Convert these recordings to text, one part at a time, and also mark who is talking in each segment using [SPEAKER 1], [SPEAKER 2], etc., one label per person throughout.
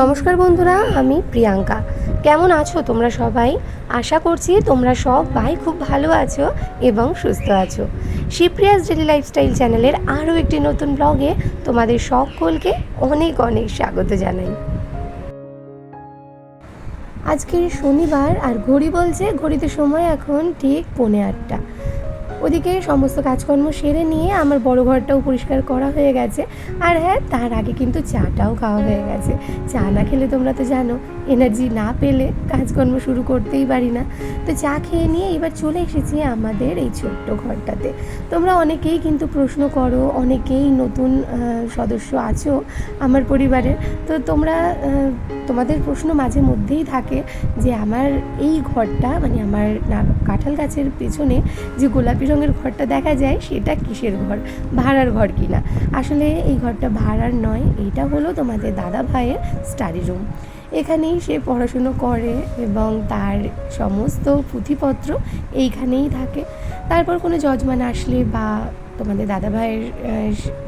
[SPEAKER 1] নমস্কার বন্ধুরা, আমি প্রিয়াঙ্কা। কেমন আছো তোমরা সবাই? আশা করছি তোমরা সবাই খুব ভালো আছো এবং সুস্থ আছো। শিপ্রিয়াস ডেলি লাইফস্টাইল চ্যানেলের আরও একটি নতুন ব্লগে তোমাদের সকলকে অনেক অনেক স্বাগত জানাই। আজকে শনিবার আর ঘড়ি বলছে, ঘড়িতে সময় এখন ঠিক পৌনে আটটা। ওদিকে সমস্ত কাজকর্ম সেরে নিয়ে আমার বড় ঘরটাও পরিষ্কার করা হয়ে গেছে। আর হ্যাঁ তার আগে কিন্তু চাটাও খাওয়া হয়ে গেছে। চা না খেলে তোমরা তো জানো এনার্জি না পেলে কাজকর্ম শুরু করতেই পারি না। তো চা খেয়ে নিয়ে এবার চলে এসেছি আমাদের এই ছোট্ট ঘরটাতে। তোমরা অনেকেই কিন্তু প্রশ্ন করো, অনেকেই নতুন সদস্য আছো আমার পরিবারের। তো তোমরা তোমাদের প্রশ্ন মাঝে মধ্যেই থাকে যে আমার এই ঘরটা মানে আমার কাঁঠাল গাছের পেছনে যে গোলাপি রঙের ঘরটা দেখা যায়, সেটা কিসের ঘর? ভাড়ার ঘর কিনা? আসলে এই ঘরটা ভাড়ার নয়, এটা হলো তোমাদের দাদা ভাইয়ের স্টাডি রুম এখানেই সে পড়াশুনো করে এবং তার সমস্ত পুঁথিপত্র এইখানেই থাকে। তারপর কোনো যজমান আসলে বা তোমাদের দাদা ভাইয়ের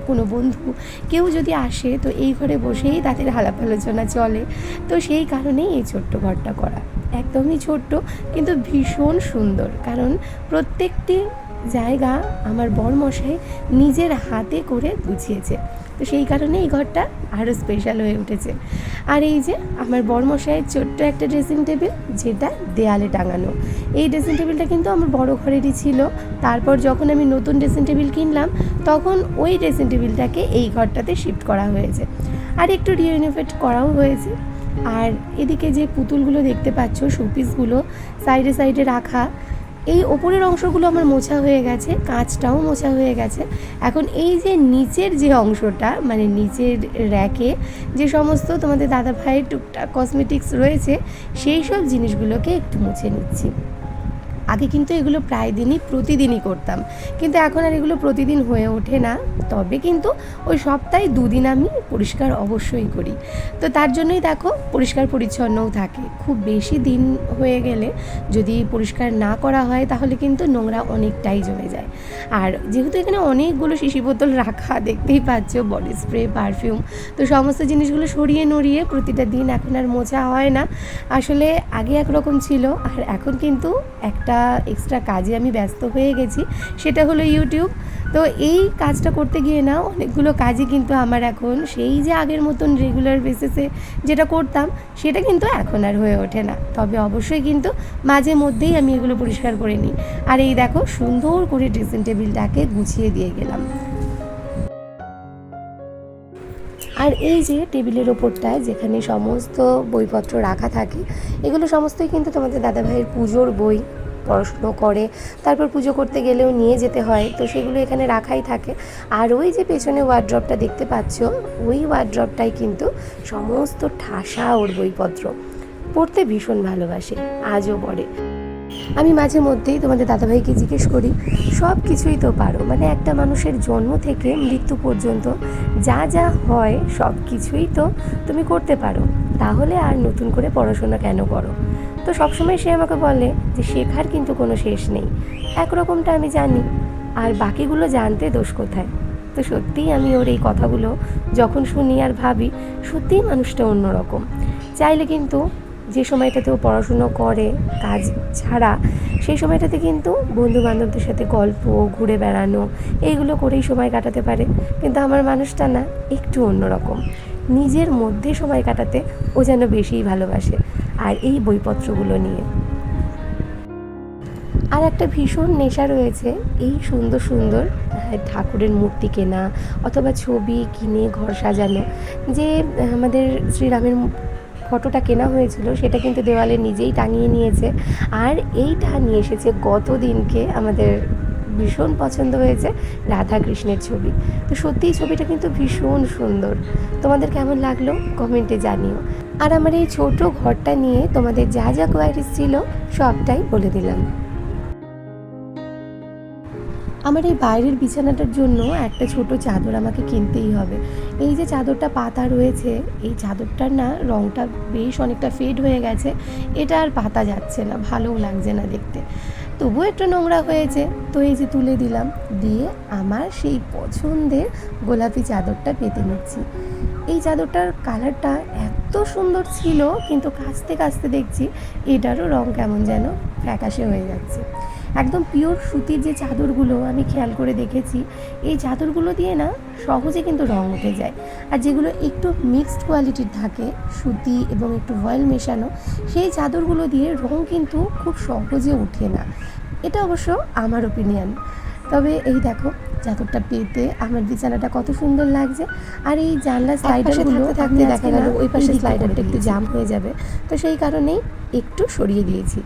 [SPEAKER 1] কোনো বন্ধু কেউ যদি আসে, তো এই ঘরে বসেই তাদের আলাপ আলোচনা চলে। তো সেই কারণেই এই ছোট্ট ঘরটা করা। একদমই ছোট্ট, কিন্তু ভীষণ সুন্দর। কারণ প্রত্যেকটি জায়গা আমার বরমশাই নিজের হাতে করে গুছিয়েছে তো সেই কারণে এই ঘরটা আরও স্পেশাল হয়ে উঠেছে। আর এই যে আমার বরমশাইয়ের ছোট্ট একটা ড্রেসিং টেবিল যেটা দেয়ালে টাঙানো। এই ড্রেসিং টেবিলটা কিন্তু আমার বড় ঘরেরই ছিল। তারপর যখন আমি নতুন ড্রেসিং টেবিল কিনলাম, তখন ওই ড্রেসিং টেবিলটাকে এই ঘরটাতে শিফট করা হয়েছে। আর একটু রিইনোভেট করাও হয়েছে। আর এদিকে যে পুতুলগুলো দেখতে পাচ্ছ শোপিসগুলো সাইডে সাইডে রাখা এই ওপরের অংশগুলো আমার মোছা হয়ে গেছে, কাঁচটাও মোছা হয়ে গেছে। এখন এই যে নিচের যে অংশটা মানে নিচের র্যাকে যে সমস্ত তোমাদের দাদা ভাইয়ের টুকটাক কসমেটিক্স রয়েছে, সেই সব জিনিসগুলোকে একটু মুছে নিচ্ছি। আগে কিন্তু এগুলো প্রায় দিনই, প্রতিদিনই করতাম। কিন্তু এখন আর এগুলো প্রতিদিন হয়ে ওঠে না। তবে কিন্তু ওই সপ্তাহে দুদিন আমি পরিষ্কার অবশ্যই করি। তো তার জন্যই দেখো, পরিষ্কার পরিচ্ছন্নও থাকে। খুব বেশি দিন হয়ে গেলে যদি পরিষ্কার না করা হয়, তাহলে কিন্তু নোংরা অনেকটাই জমে যায়। আর যেহেতু এখানে অনেকগুলো শিশি বোতল রাখা দেখতেই পাচ্ছ, বডি স্প্রে, পারফিউম, তো সমস্ত জিনিসগুলো সরিয়ে নড়িয়ে প্রতিটা দিন এখন আর মোছা হয় না। আসলে আগে একরকম ছিল, আর এখন কিন্তু একটা এক্সট্রা কাজে আমি ব্যস্ত হয়ে গেছি, সেটা হলো ইউটিউব তো এই কাজটা করতে গিয়ে না অনেকগুলো কাজই কিন্তু আমার এখন সেই যে আগের মতন রেগুলার বেসিসে যেটা করতাম, সেটা কিন্তু এখন আর হয়ে ওঠে না। তবে অবশ্যই কিন্তু মাঝে মধ্যেই আমি এগুলো পরিষ্কার করে নিই। আর এই দেখো সুন্দর করে ড্রেসিং টেবিলটাকে গুছিয়ে দিয়ে গেলাম। আর এই যে টেবিলের ওপরটায় যেখানে সমস্ত বইপত্র রাখা থাকে, এগুলো সমস্তই কিন্তু তোমাদের দাদাভাইয়ের পুজোর বই। পড়াশুনো করে, তারপর পুজো করতে গেলেও নিয়ে যেতে হয়। তো সেগুলো এখানে রাখাই থাকে। আর ওই যে পেছনে ওয়ার্ড্রপটা দেখতে পাচ্ছ, ওই ওয়ার্ড্রপটাই কিন্তু সমস্ত ঠাসা ওর বইপত্র। পড়তে ভীষণ ভালোবাসে, আজও পড়ে। আমি মাঝে মধ্যেই তোমাদের দাদাভাইকে জিজ্ঞেস করি, সব কিছুই তো পারো মানে একটা মানুষের জন্ম থেকে মৃত্যু পর্যন্ত যা যা হয় সব কিছুই তো তুমি করতে পারো। তাহলে আর নতুন করে পড়াশোনা কেন করো? তো সবসময় সে আমাকে বলে যে, শেখার কিন্তু কোনো শেষ নেই। একরকমটা আমি জানি। আর বাকিগুলো জানতে দোষ কোথায়? তো সত্যিই আমি ওর এই কথাগুলো যখন শুনি আর ভাবি, সত্যিই মানুষটা অন্যরকম। চাইলে কিন্তু যে সময়টাতে ও পড়াশুনো করে, কাজ ছাড়া, সেই সময়টাতে কিন্তু বন্ধু বান্ধবদের সাথে গল্প, ঘুরে বেড়ানো, এইগুলো করেই সময় কাটাতে পারে। কিন্তু আমার মানুষটা না, একটু অন্যরকম। নিজের মধ্যে সময় কাটাতে ও যেন বেশিই ভালোবাসে। আর এই বইপত্রগুলো নিয়ে। আর একটা ভীষণ নেশা রয়েছে এই সুন্দর সুন্দর ঠাকুরের মূর্তি কেনা অথবা ছবি কিনে ঘর সাজানো। যে আমাদের শ্রীরামের ফটোটা কেনা হয়েছিল সেটা কিন্তু দেওয়ালে নিজেই টাঙিয়ে নিয়েছে। আর এইটা নিয়ে এসেছে গত দিনকে আমাদের ভীষণ পছন্দ হয়েছে রাধা কৃষ্ণের ছবি। তো সত্যিই ছবিটা কিন্তু ভীষণ সুন্দর। তোমাদের কেমন লাগল? কমেন্টে জানিও। আর আমার এই ছোট ঘরটা নিয়ে তোমাদের যা যা কোয়ারিজ ছিল, সবটাই বলে দিলাম। আমার এই বাইরের বিছানাটার জন্য একটা ছোট চাদর আমাকে কিনতেই হবে। এই যে চাদরটা পাতা রয়েছে, এই চাদরটার না রঙটা বেশ অনেকটা ফেড হয়ে গেছে। এটা আর পাতা যাচ্ছে না, ভালোও লাগছে না দেখতে। তবুও একটু নোংরা হয়েছে। তো এই যে তুলে দিলাম, দিয়ে আমার সেই পছন্দের গোলাপি চাদরটা পেতে নিচ্ছি। এই চাদরটার কালারটা এত সুন্দর ছিল, কিন্তু কাচতে কাচতে দেখছি এটারও রং কেমন যেন ফ্যাকাশে হয়ে যাচ্ছে। একদম পিওর সুতির যে চাদরগুলো আমি খেয়াল করে দেখেছি এই চাদরগুলো দিয়ে না সহজে কিন্তু রং উঠে যায়। আর যেগুলো একটু মিক্সড কোয়ালিটির থাকে সুতি এবং একটু ভয়েল মেশানো সেই চাদরগুলো দিয়ে রং কিন্তু খুব সহজে উঠে না। এটা অবশ্য আমার ওপিনিয়ন তবে এই দেখো চাদরটা পেতে আমার বিছানাটা কত সুন্দর লাগছে। আর এই জানলা স্লাইডারগুলো থাকতে দেখা গেল ওই পাশে স্লাইডারটা একটু জাম হয়ে যাবে। তো সেই কারণেই একটু সরিয়ে দিয়েছি।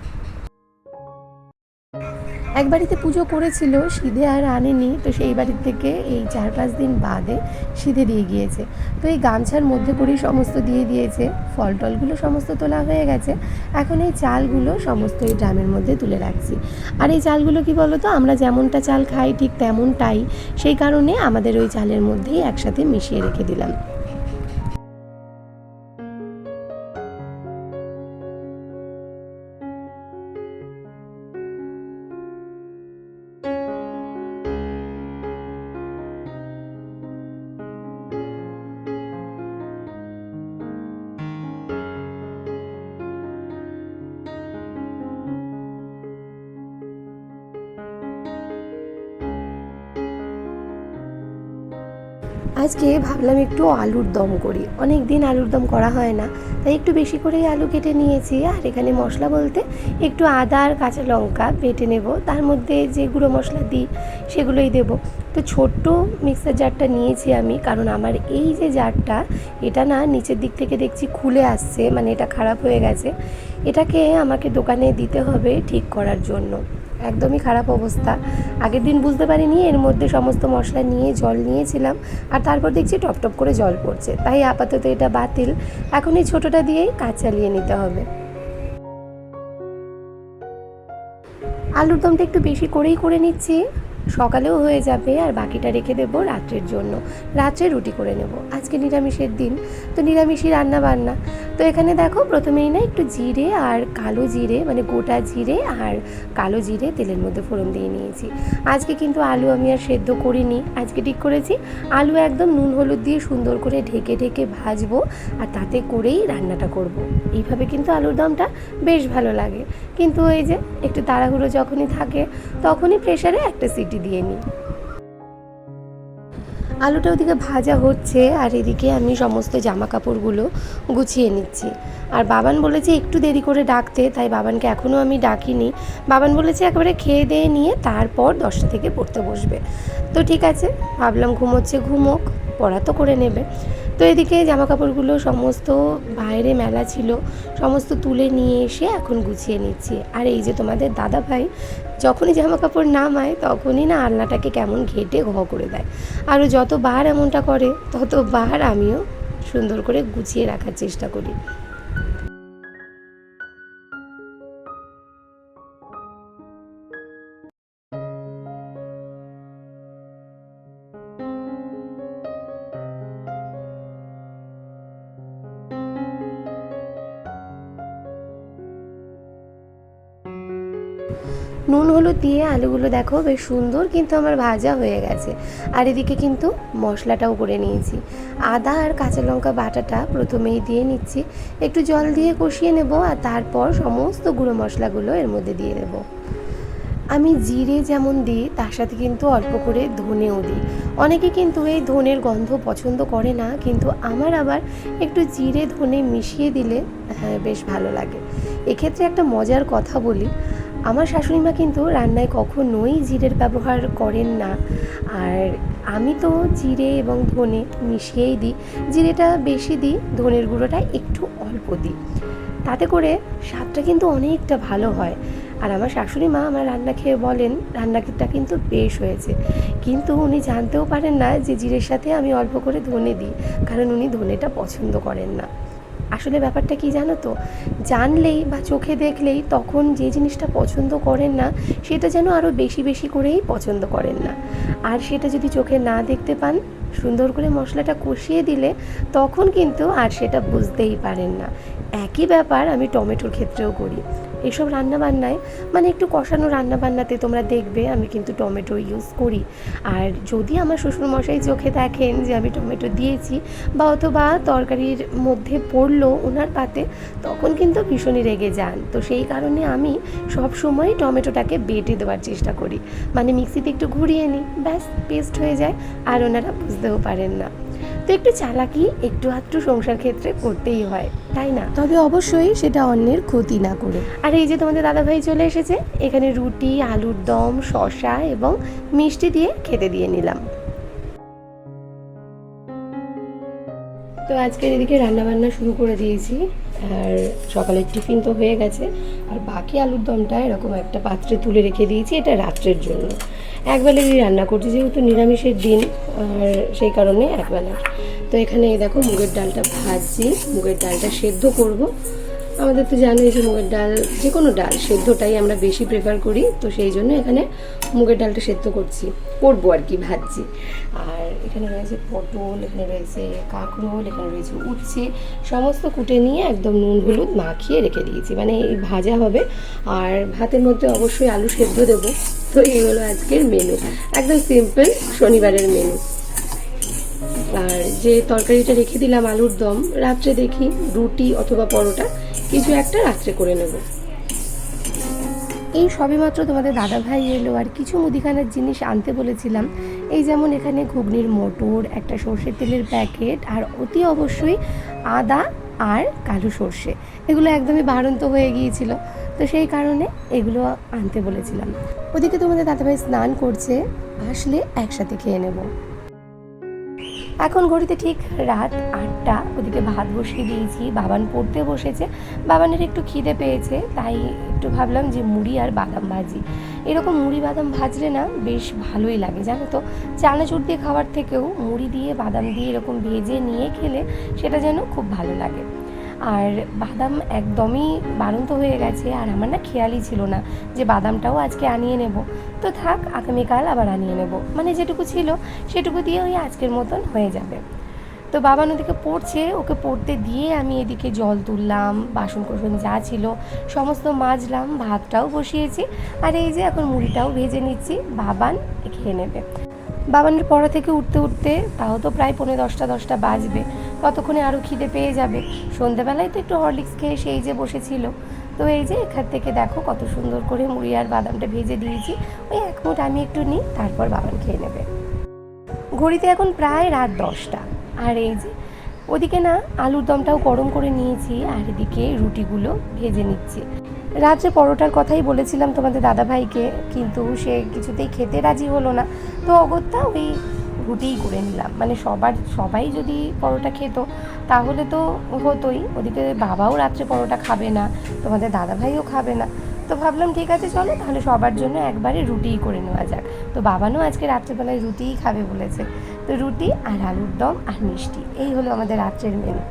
[SPEAKER 1] এক বাড়িতে পুজো করেছিল, সিধে আর আনেনি, তো সেই বাড়ির থেকে এই চার পাঁচ দিন বাদে সিধে দিয়ে গিয়েছে। তো এই গামছার মধ্যে করেই সমস্ত দিয়ে দিয়েছে ফল টলগুলো সমস্ত তোলা হয়ে গেছে। এখন এই চালগুলো সমস্ত এই ড্রামের মধ্যে তুলে রাখছি। আর এই চালগুলো কি বলতো, আমরা যেমনটা চাল খাই ঠিক তেমনটাই, সেই কারণে আমাদের ওই চালের মধ্যেই একসাথে মিশিয়ে রেখে দিলাম। আজকে ভাবলাম একটু আলুর দম করি। অনেক দিন আলুর দম করা হয় না, তাই একটু বেশি করেই আলু কেটে নিয়েছি। আর এখানে মশলা বলতে একটু আদা আর কাঁচা লঙ্কা বেটে নেব। তার মধ্যে যে গুঁড়ো মশলা দিই, সেগুলোই দেব। তো ছোট্ট মিক্সার জারটা নিয়েছি আমি, কারণ আমার এই যে জারটা, এটা না নিচের দিক থেকে দেখছি খুলে আসছে মানে এটা খারাপ হয়ে গেছে। এটাকে আমাকে দোকানে দিতে হবে ঠিক করার জন্য। একদমই খারাপ অবস্থা। আগের দিন বুঝতে পারিনি, এর মধ্যে সমস্ত মশলা নিয়ে জল নিয়েছিলাম আর তারপর দেখছি টপ টপ করে জল পড়ছে। তাই আপাতত এটা বাতিল। এখন এই ছোটোটা দিয়েই কাজ চালিয়ে নিতে হবে। আলুর দমটা একটু বেশি করেই করে নিচ্ছি। সকালেও হয়ে যাবে আর বাকিটা রেখে দেবো রাত্রের জন্য। রাত্রে রুটি করে নেব। আজকে নিরামিষের দিন, তো নিরামিষই রান্না বান্না তো এখানে দেখো, প্রথমেই না একটু জিরে আর কালো জিরে মানে গোটা জিরে আর কালো জিরে তেলের মধ্যে ফোড়ন দিয়ে নিয়েছি। আজকে কিন্তু আলু আমি আর সেদ্ধ করিনি। আজকে ঠিক করেছি, আলু একদম নুন হলুদ দিয়ে সুন্দর করে ঢেকে ঢেকে ভাজবো আর তাতে করেই রান্নাটা করব। এইভাবে কিন্তু আলুর দমটা বেশ ভালো লাগে। কিন্তু এই যে একটু তাড়াহুড়ো যখনই থাকে, তখনই প্রেশারে একটা সিটি দিয়ে নিই। আলুটা ওদিকে ভাজা হচ্ছে আর এদিকে আমি সমস্ত জামা কাপড়গুলো গুছিয়ে নিচ্ছি। আর বাবান বলেছে একটু দেরি করে ডাকতে, তাই বাবানকে এখনও আমি ডাকিনি। বাবান বলেছে একেবারে খেয়ে দিয়ে নিয়ে তারপর দশটা থেকে পড়তে বসবে। তো ঠিক আছে, ভাবলাম ঘুমোচ্ছে, ঘুমোক, পড়া তো করে নেবে। তো এদিকে জামা কাপড়গুলো সমস্ত বাইরে মেলা ছিল, সমস্ত তুলে নিয়ে এসে এখন গুছিয়ে নিচ্ছি। আর এই যে তোমাদের দাদা ভাই যখনই জামা কাপড় নামায় তখনই না আলনাটাকে কেমন ঘেটে ঘ করে দেয়। আরও যতবার এমনটা করে, ততবার আমিও সুন্দর করে গুছিয়ে রাখার চেষ্টা করি। দিয়ে আলুগুলো দেখো বেশ সুন্দর কিন্তু আমার ভাজা হয়ে গেছে। আর এদিকে কিন্তু মশলাটাও করে নিয়েছি। আদা আর কাঁচা লঙ্কা বাটাটা প্রথমেই দিয়ে নিচ্ছি। একটু জল দিয়ে কষিয়ে নেব আর তারপর সমস্ত গুঁড়ো মশলাগুলো এর মধ্যে দিয়ে দেবো। আমি জিরে যেমন দিই, তার সাথে কিন্তু অল্প করে ধনেও দিই। অনেকে কিন্তু এই ধনের গন্ধ পছন্দ করে না, কিন্তু আমার আবার একটু জিরে ধনে মিশিয়ে দিলে হ্যাঁ বেশ ভালো লাগে। এক্ষেত্রে একটা মজার কথা বলি। আমার শাশুড়ি মা কিন্তু রান্নায় কখনোই জিরের ব্যবহার করেন না। আর আমি তো জিরে এবং ধনে মিশিয়েই দিই। জিরেটা বেশি দিই, ধনের গুঁড়োটা একটু অল্প দিই। তাতে করে স্বাদটা কিন্তু অনেকটা ভালো হয়। আর আমার শাশুড়ি মা আমার রান্না খেয়ে বলেন, রান্নাটা কিন্তু বেশ হয়েছে। কিন্তু উনি জানতেও পারেন না যে জিরের সাথে আমি অল্প করে ধনে দিই, কারণ উনি ধনেটা পছন্দ করেন না। আসলে ব্যাপারটা কি জানো তো? জানলেই বা চোখে দেখলেই তখন যে জিনিসটা পছন্দ করেন না, সেটা যেন আরও বেশি বেশি করেই পছন্দ করেন না। আর সেটা যদি চোখে না দেখতে পান, সুন্দর করে মশলাটা কষিয়ে দিলে তখন কিন্তু আর সেটা বুঝতেই পারেন না। একই ব্যাপার আমি টমেটোর ক্ষেত্রেও করি। এসব রান্নাবান্নায় মানে একটু কষানো রান্নাবান্নাতে তোমরা দেখবে আমি কিন্তু টমেটো ইউজ করি। আর যদি আমার শ্বশুরমশাই চোখে দেখেন যে আমি টমেটো দিয়েছি বা অথবা তরকারির মধ্যে পড়ল ওনার পাতে, তখন কিন্তু ভীষণই রেগে যান। তো সেই কারণে আমি সব সময় টমেটোটাকে বেটে দেওয়ার চেষ্টা করি। মানে মিক্সিতে একটু ঘুরিয়ে নিই, ব্যাস পেস্ট হয়ে যায়, আর ওনারা বুঝতেও পারেন না। তো একটু চালাকি একটু আধটু সংসার ক্ষেত্রে করতেই হয় তাই না? তবে অবশ্যই সেটা অন্যের ক্ষতি না করে। আর এই যে তোমাদের দাদাভাই চলে এসেছে এখানে রুটি আলুর দম শশা এবং মিষ্টি দিয়ে খেতে দিয়ে নিলাম। তো আজকের এদিকে রান্নাবান্না শুরু করে দিয়েছি আর সকালের টিফিন তো হয়ে গেছে আর বাকি আলুর দমটা এরকম একটা পাত্রে তুলে রেখে দিয়েছি এটা রাত্রের জন্য। একবেলারই রান্না করছি, যেহেতু নিরামিষের দিন, আর সেই কারণে একবেলার তো এখানে দেখো মুগের ডালটা ভাজছি, মুগের ডালটা সেদ্ধ করব। আমাদের তো জানোই যে মুগের ডাল, যে কোনো ডাল, সেদ্ধটাই আমরা বেশি প্রেফার করি, তো সেই জন্য এখানে মুগের ডালটা সেদ্ধ করছি। করব আর কি, ভাজছি। আর এখানে রয়েছে পটল, এখানে রয়েছে কাঁকরোল, এখানে রয়েছে উচ্ছে, সমস্ত কুটে নিয়ে একদম নুন হলুদ মাখিয়ে রেখে দিয়েছি। মানে এই ভাজা হবে। আর ভাতের মধ্যে অবশ্যই আলু সেদ্ধ দেবো। তো এই হলো আজকের মেনু একদম সিম্পল শনিবারের মেনু আর যে তরকারিটা রেখে দিলাম আলুর দম, রাত্রে দেখি রুটি অথবা পরোটা, কিছু একটা রাত্রে করে নেব। এই সবেমাত্র তোমাদের দাদা ভাই এলো আর কিছু মুদিখানার জিনিস আনতে বলেছিলাম। এই যেমন এখানে ঘুগনির মোটর, একটা সর্ষের তেলের প্যাকেট আর অতি অবশ্যই আদা আর কালো সর্ষে। এগুলো একদমই বাড়ন্ত হয়ে গিয়েছিল। তো সেই কারণে এগুলো আনতে বলেছিলাম। ওদিকে তোমাদের দাদাভাই স্নান করছে, আসলে একসাথে খেয়ে নেব। এখন ঘড়িতে ঠিক রাত আটটা। ওদিকে ভাত বসিয়ে দিয়েছি, বাবান পড়তে বসেছে। বাবানের একটু খিদে পেয়েছে, তাই একটু ভাবলাম যে মুড়ি আর বাদাম ভাজি। এরকম মুড়ি বাদাম ভাজলে না বেশ ভালোই লাগে, জানো তো? চানাচুর দিয়ে খাওয়ার থেকেও মুড়ি দিয়ে, বাদাম দিয়ে এরকম ভেজে নিয়ে খেলে সেটা যেন খুব ভালো লাগে। আর বাদাম একদমই বাড়ন্ত হয়ে গেছে আর আমার না খেয়ালই ছিল না যে বাদামটাও আজকে আনিয়ে নেব। তো থাক, আগামীকাল আবার আনিয়ে নেব। মানে যেটুকু ছিল সেটুকু দিয়ে ওই আজকের মতন হয়ে যাবে। তো বাবা ওদিকে পড়ছে, ওকে পড়তে দিয়ে আমি এদিকে জল তুললাম বাসন কোসন যা ছিল সমস্ত মাজলাম, ভাতটাও বসিয়েছি আর এই যে এখন মুড়িটাও ভেজে নিচ্ছি, বাবান খেয়ে নেবে। বাবানের পড়া থেকে উঠতে উঠতে তাও তো প্রায় পনেরো দশটা দশটা বাজবে। ততক্ষণে আরও খিদে পেয়ে যাবে? সন্ধেবেলায় তো একটু হরলিক্স খেয়ে সেই যে বসেছিল। তো এই যে এখান থেকে দেখো কত সুন্দর করে মুড়ি আর বাদামটা ভেজে দিয়েছি। ওই এক মুঠ আমি একটু নিই তারপর বাবান খেয়ে নেবে। ঘড়িতে এখন প্রায় রাত দশটা। আর এই যে ওদিকে না আলুর দমটাও গরম করে নিয়েছি, আর এদিকে রুটিগুলো ভেজে নিচ্ছি। রাত্রে পরোটার কথাই বলেছিলাম তোমাদের দাদাভাইকে, কিন্তু সে কিছুতেই খেতে রাজি হলো না। তো অগত্যা ওই রুটিই করে নিলাম। মানে সবার, সবাই যদি পরোটা খেত, তাহলে তো হতোই। ওদিকে বাবাও রাত্রে পরোটা খাবে না, তোমাদের দাদা ভাইও খাবে না। তো ভাবলাম, ঠিক আছে, চলো, তাহলে সবার জন্য একবারে রুটিই করে নেওয়া যাক। তো বাবানও আজকে রাত্রেবেলায় রুটিই খাবে বলেছে। তো রুটি আর আলুর দম আর মিষ্টি, এই হলো আমাদের রাত্রের মেনু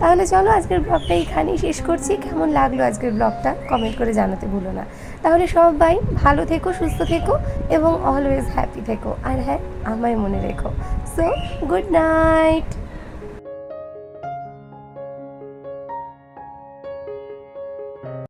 [SPEAKER 1] তাহলে চলো আজকের ব্লগটা এইখানেই শেষ করছি। কেমন লাগল আজকের ব্লগটা কমেন্ট করে জানাতে ভুলো না। তাহলে সবাই ভালো থেকো, সুস্থ থেকো এবং অলওয়েজ হ্যাপি থেকো। আর হ্যাঁ আমায় মনে রেখো। So good night